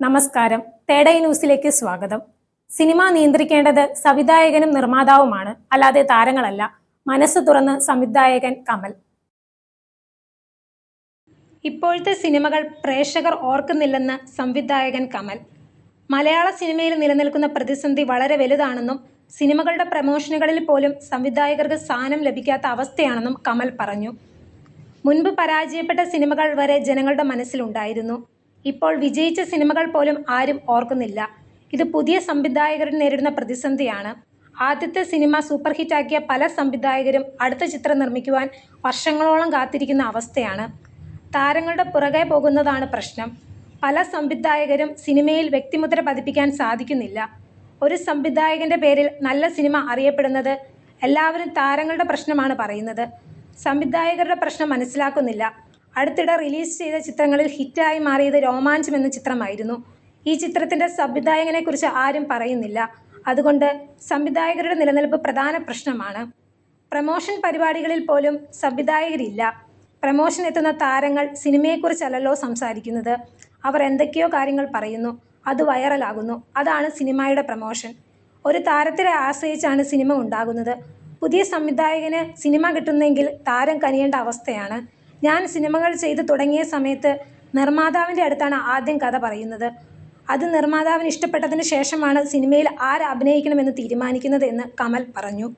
നമസ്കാരം. തേടൈ ന്യൂസിലേക്ക് സ്വാഗതം. സിനിമ നിയന്ത്രിക്കേണ്ടത് സംവിധായകനും നിർമ്മാതാവുമാണ്. അല്ലാതെ താരങ്ങളല്ല. മനസ്സ് തുറന്ന് സംവിധായകൻ കമൽ. ഇപ്പോഴത്തെ സിനിമകൾ പ്രേക്ഷകർ ഓർക്കുന്നില്ലെന്ന് സംവിധായകൻ കമൽ. മലയാള സിനിമയിൽ നിലനിൽക്കുന്ന പ്രതിസന്ധി വളരെ വലുതാണെന്നും സിനിമകളുടെ പ്രമോഷനുകളിൽ പോലും സംവിധായകർക്ക് സ്ഥാനം ലഭിക്കാത്ത അവസ്ഥയാണെന്നും കമൽ പറഞ്ഞു. മുൻപ് പരാജയപ്പെട്ട സിനിമകൾ വരെ ജനങ്ങളുടെ മനസ്സിലുണ്ടായിരുന്നു. ഇപ്പോൾ വിജയിച്ച സിനിമകൾ പോലും ആരും ഓർക്കുന്നില്ല. ഇത് പുതിയ സംവിധായകർ നേരിടുന്ന പ്രതിസന്ധിയാണ്. ആദ്യത്തെ സിനിമ സൂപ്പർ ഹിറ്റാക്കിയ പല സംവിധായകരും അടുത്ത ചിത്രം നിർമ്മിക്കുവാൻ വർഷങ്ങളോളം കാത്തിരിക്കുന്ന അവസ്ഥയാണ്. താരങ്ങളുടെ പുറകെ പോകുന്നതാണ് പ്രശ്നം. പല സംവിധായകരും സിനിമയിൽ വ്യക്തിമുദ്ര പതിപ്പിക്കാൻ സാധിക്കുന്നില്ല. ഒരു സംവിധായകന്റെ പേരിൽ നല്ല സിനിമ അറിയപ്പെടുന്നത് എല്ലാവരും താരങ്ങളുടെ പ്രശ്നമാണ് പറയുന്നത്. സംവിധായകരുടെ പ്രശ്നം മനസ്സിലാക്കുന്നില്ല. അടുത്തിടെ റിലീസ് ചെയ്ത ചിത്രങ്ങളിൽ ഹിറ്റായി മാറിയത് രോമാഞ്ചം എന്ന ചിത്രമായിരുന്നു. ഈ ചിത്രത്തിന്റെ സംവിധായകനെക്കുറിച്ച് ആരും പറയുന്നില്ല. അതുകൊണ്ട് സംവിധായകരുടെ നിലനിൽപ്പ് പ്രധാന പ്രശ്നമാണ്. പ്രമോഷൻ പരിപാടികളിൽ പോലും സംവിധായകരില്ല. പ്രമോഷൻ എത്തുന്ന താരങ്ങൾ സിനിമയെക്കുറിച്ചല്ലല്ലോ സംസാരിക്കുന്നത്. അവർ എന്തൊക്കെയോ കാര്യങ്ങൾ പറയുന്നു. അത് വൈറലാകുന്നു. അതാണ് സിനിമയുടെ പ്രമോഷൻ. ഒരു താരത്തിനെ ആശ്രയിച്ചാണ് സിനിമ ഉണ്ടാകുന്നത്. പുതിയ സംവിധായകന് സിനിമ കിട്ടുന്നെങ്കിൽ താരം കനിയേണ്ട അവസ്ഥയാണ്. ഞാൻ സിനിമകൾ ചെയ്ത് തുടങ്ങിയ സമയത്ത് നിർമ്മാതാവിന്റെ അടുത്താണ് ആദ്യം കഥ പറയുന്നത്. അത് നിർമ്മാതാവിന് ഇഷ്ടപ്പെട്ടതിന് ശേഷമാണ് സിനിമയിൽ ആര് അഭിനയിക്കണമെന്ന് തീരുമാനിക്കുന്നത് എന്ന് കമൽ പറഞ്ഞു.